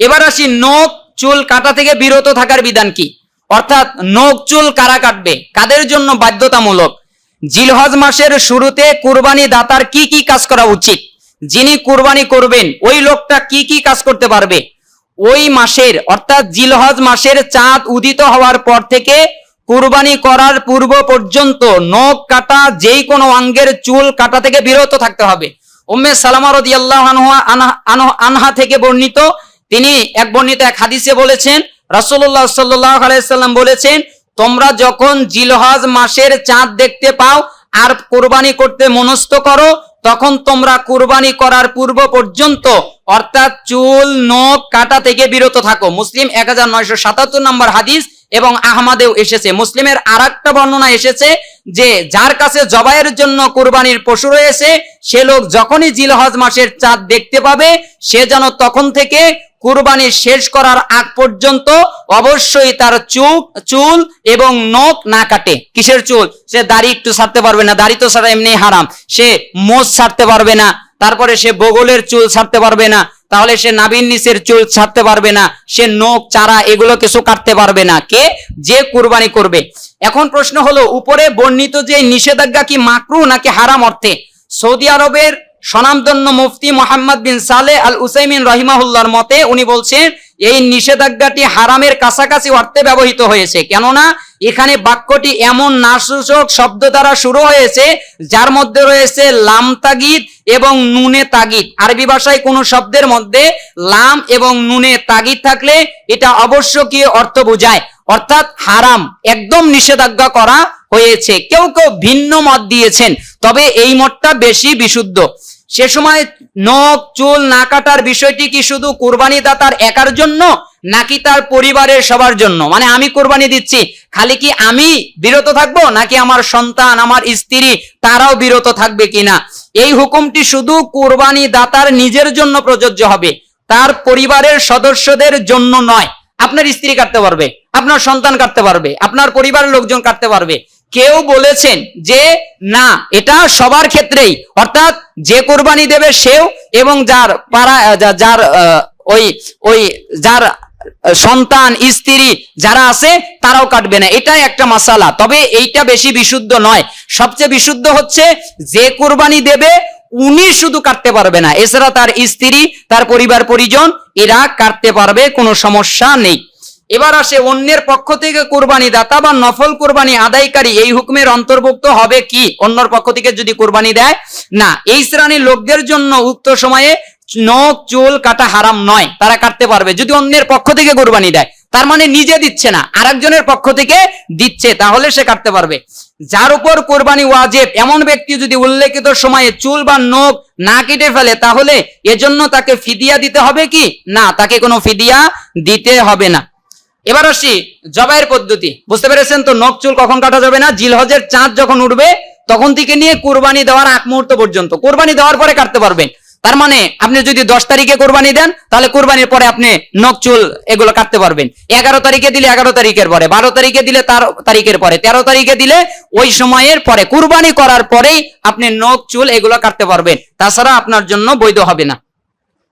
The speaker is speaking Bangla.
এবার আসি নখ চুল কাটা থেকে বিরত থাকার বিধান কি? অর্থাৎ নখ চুল কারা কাটবে? কাদের জন্য বাধ্যতামূলক? জিলহজ মাসের শুরুতে কুরবানি দাতার কি কি কাজ করা উচিত? যিনি কুরবানি করবেন, ওই লোকটা কি কি কাজ করতে পারবে? ওই মাসের, অর্থাৎ জিলহজ মাসের চাঁদ উদিত হওয়ার পর থেকে কুরবানি করার পূর্ব পর্যন্ত নখ কাটা যেই কোনো অঙ্গের চুল কাটা থেকে বিরত থাকতে হবে। উম্মে সালামা রাদিয়াল্লাহু আনহা থেকে বর্ণিত তিনি এক বর্ণিত এক হাদিসে বলেছেন আলাইহি সাল্লাম বলেছেন, তোমরা যখন জিলহজ মাসের চাঁদ দেখতে পাও আর কুরবানি করতে মনস্থ করো, তখন তোমরা কুরবানি করার পূর্ব পর্যন্ত, অর্থাৎ চুল, নখ, কাটা থেকে বিরত থাকো। মুসলিম এক হাজার নয়শো সাতাত্তর নম্বর হাদিস এবং আহমাদেও এসেছে। মুসলিমের আর একটা বর্ণনা এসেছে যে যার কাছে জবাইয়ের জন্য কুরবানির পশু রয়েছে, সে লোক যখনই জিলহজ মাসের চাঁদ দেখতে পাবে, সে যেন তখন থেকে কুরবানি শেষ করার আগ পর্যন্ত অবশ্যই তার চুল চুল এবং নখ না কাটে। কিসের চুল? সে দাড়ি একটু ছাড়তে পারবে না, দাড়ি তো ছাড়া এমনি হারাম। সে মোজ ছাড়তে পারবে না, তারপরে সে বগলের চুল ছাড়তে পারবে না তাহলে সে নাবিন নিচের চুল ছাড়তে পারবে না, সে নখ, চারা এগুলো কিছু কাটতে পারবে না। কে? যে কুরবানি করবে। এখন প্রশ্ন হলো, উপরে বর্ণিত যে নিষেধাজ্ঞা কি মাকরু নাকি হারাম অর্থে? সৌদি আরবের স্বনামধন্য মুফতি মোহাম্মদ বিন সালে আল উসাইমিন রহিমাহুল্লার মতে উনি বলছেন, এই নিষেধাজ্ঞাটি হারামের কাছাকাছি অর্থে ব্যবহৃত হয়েছে। কেননা, এখানে বাক্যটি এমন নাসূচক শব্দ দ্বারা শুরু হয়েছে, যার মধ্যে রয়েছে লাম তাগিদ এবং নুনে তাগিদ। আরবি ভাষায় কোনো শব্দের মধ্যে লাম এবং নুনে তাগিদ থাকলে এটা অবশ্যকীয় অর্থ বোঝায়। অর্থাৎ হারাম, একদম নিষেধাজ্ঞা করা হয়েছে। কেউ কেউ ভিন্ন মত দিয়েছেন, তবে এই মতটা বেশি বিশুদ্ধ। সে সময় নখ, চুল না কাটার বিষয়টি কি শুধু কুরবানি দাতার একার জন্য, নাকি তার পরিবারের সবার জন্য? মানে আমি কোরবানি দিচ্ছি, খালি কি আমি বিরত থাকব, নাকি আমার সন্তান, আমার স্ত্রী, তারাও বিরত থাকবে কিনা? এই হুকুমটি শুধু কুরবানি দাতার নিজের জন্য প্রযোজ্য হবে, তার পরিবারের সদস্যদের জন্য নয়। আপনার স্ত্রী কাটতে পারবে, আপনার সন্তান কাটতে পারবে, আপনার পরিবারের লোকজন কাটতে পারবে। কেউ বলেছেন যে, না, এটা সবার ক্ষেত্রেই। অর্থাৎ যে কোরবানি দেবে সেও এবং যার পাড়া যার ওই ওই যার সন্তান, স্ত্রী যারা আছে, তারাও কাটবে না। এটাই একটা মাসালা। তবে এইটা বেশি বিশুদ্ধ নয়। সবচেয়ে বিশুদ্ধ হচ্ছে, যে কোরবানি দেবে, উনি শুধু কাটতে পারবে না। এছাড়া তার স্ত্রী, তার পরিবার, পরিজন, এরা কাটতে পারবে, কোনো সমস্যা নেই। এবার আসে অন্যের পক্ষ থেকে কোরবানি দাতা বা নফল কোরবানি আদায়কারী, এই হুকুমের অন্তর্ভুক্ত হবে কি? অন্যর পক্ষ থেকে যদি কোরবানি দেয়? না, এই শ্রেণির লোকদের জন্য উক্ত সময়ে নখ, চুল, কাটা হারাম নয়। তারা কাটতে পারবে। যদি অন্যের পক্ষ থেকে কোরবানি দেয়, তার মানে নিজে দিচ্ছে না, আরেকজনের পক্ষ থেকে দিচ্ছে, তাহলে সে কাটতে পারবে। যার উপর কোরবানি ওয়াজেব, এমন ব্যক্তি যদি উল্লেখিত সময়ে চুল বা নখ না কেটে ফেলে, তাহলে এজন্য তাকে ফিদিয়া দিতে হবে কি? না, তাকে কোনো ফিদিয়া দিতে হবে না। এবার আসি জবাইয়ের পদ্ধতি। বুঝতে পেরেছেন তো? নখ চুল কখন কাটা যাবে না? জিলহজের চাঁদ যখন উঠবে, তখন থেকে নিয়ে কোরবানি দেওয়ার আগ মুহূর্ত পর্যন্ত। কোরবানি দেওয়ার পরে কাটতে পারবেন। তার মানে আপনি যদি দশ তারিখে কোরবানি দেন, তাহলে কোরবানির পরে আপনি নখ চুল এগুলো কাটতে পারবেন। এগারো তারিখে দিলে এগারো তারিখের পরে, বারো তারিখে দিলে তার তারিখের পরে, তেরো তারিখে দিলে ওই সময়ের পরে, কুরবানি করার পরেই আপনি নখ চুল এগুলো কাটতে পারবেন। তাছাড়া আপনার জন্য বৈধ হবে না।